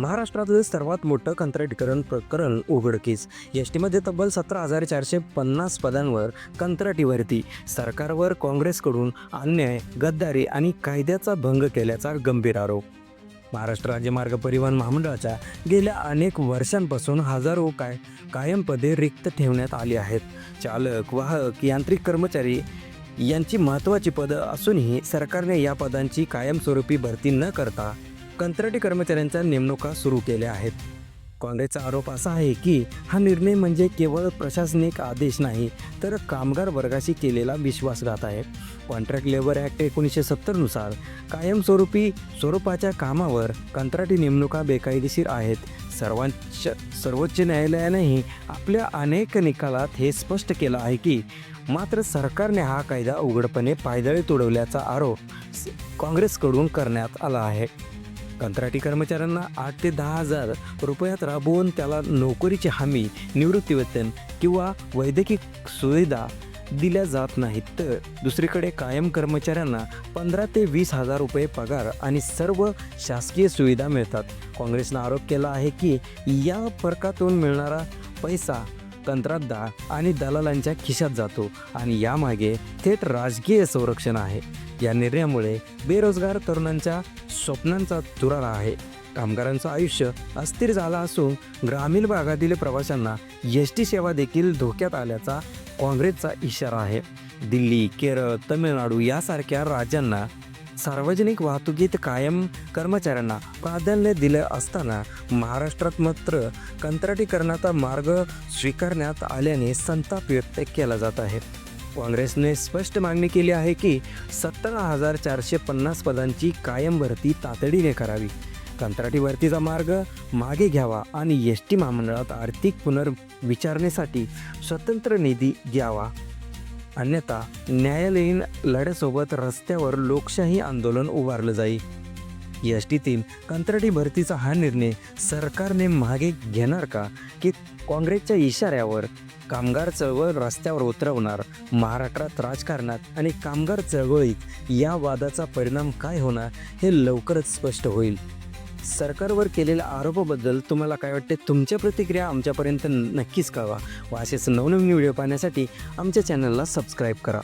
महाराष्ट्रातलं सर्वात मोठं कंत्राटीकरण प्रकरण उघडकीस. एस टीमध्ये तब्बल सतरा हजार चारशे पन्नास पदांवर कंत्राटीवरती सरकारवर काँग्रेसकडून अन्याय गद्दारी आणि कायद्याचा भंग केल्याचा गंभीर आरोप. महाराष्ट्र राज्य मार्ग परिवहन महामंडळाच्या गेल्या अनेक वर्षांपासून हजारो काय कायम पदे रिक्त ठेवण्यात आली आहेत. चालक वाहक यांत्रिक कर्मचारी यांची महत्त्वाची पदं असूनही सरकारने या पदांची कायमस्वरूपी भरती न करता कंत्राटी कर्मचाऱ्यांच्या नेमणुका सुरू केल्या आहेत. काँग्रेसचा आरोप असा आहे की हा निर्णय म्हणजे केवळ प्रशासनिक आदेश नाही तर कामगार वर्गाशी केलेला विश्वासघात आहे. कॉन्ट्रॅक्ट लेबर ॲक्ट एकोणीसशे सत्तरनुसार कायमस्वरूपी स्वरूपाच्या कामावर कंत्राटी नेमणुका बेकायदेशीर आहेत. सर्वांच सर्वोच्च न्यायालयानेही आपल्या अनेक निकालात हे स्पष्ट केलं आहे की मात्र सरकारने हा कायदा उघडपणे पायदळी तुडवल्याचा आरोप काँग्रेसकडून करण्यात आला आहे. कंत्राटी कर्मचाऱ्यांना आठ ते दहा हजार रुपयात राबवून त्याला नोकरीची हमी निवृत्तीवेतन किंवा वैद्यकीय सुविधा दिल्या जात नाहीत. तर दुसरीकडे कायम कर्मचाऱ्यांना पंधरा ते वीस हजार रुपये पगार आणि सर्व शासकीय सुविधा मिळतात. काँग्रेसनं आरोप केला आहे की या फरकातून मिळणारा पैसा कंत्राटदार आणि दलालांच्या खिशात जातो आणि यामागे थेट राजकीय संरक्षण आहे. या निर्णयामुळे बेरोजगार तरुणांच्या स्वप्नांचा तुरारा आहे. कामगारांचं आयुष्य अस्थिर झालं असून ग्रामीण भागातील प्रवाशांना एस टी सेवा देखील धोक्यात आल्याचा काँग्रेसचा इशारा आहे. दिल्ली केरळ तमिळनाडू यासारख्या राज्यांना सार्वजनिक वाहतुकीत कायम कर्मचाऱ्यांना प्राधान्य दिलं असताना महाराष्ट्रात मात्र कंत्राटीकरणाचा मार्ग स्वीकारण्यात आल्याने संताप व्यक्त केला जात आहे. काँग्रेसने स्पष्ट मागणी केली आहे की सतरा हजार चारशे पन्नास पदांची कायम भरती तातडीने करावी. कंत्राटी भरतीचा मार्ग मागे घ्यावा आणि एस टी महामंडळात आर्थिक पुनर्विचारणेसाठी स्वतंत्र निधी द्यावा. अन्यथा न्यायालयीन लढ्यासोबत रस्त्यावर लोकशाही आंदोलन उभारलं जाईल. एस टीतील कंत्राटी भरतीचा हा निर्णय सरकारने मागे घेणार का? की काँग्रेसच्या इशाऱ्यावर कामगार चळवळ रस्त्यावर उतरवणार महाराष्ट्रात राजकारणात आणि कामगार चळवळीत या वादाचा परिणाम काय होणार हे लवकरच स्पष्ट होईल. सरकारवर केलेल्या आरोपाबद्दल तुम्हाला काय वाटते? तुमच्या प्रतिक्रिया आमच्यापर्यंत नक्कीच कळवा. व असेच नवनवीन व्हिडिओ पाहण्यासाठी आमच्या चॅनलला सबस्क्राईब करा.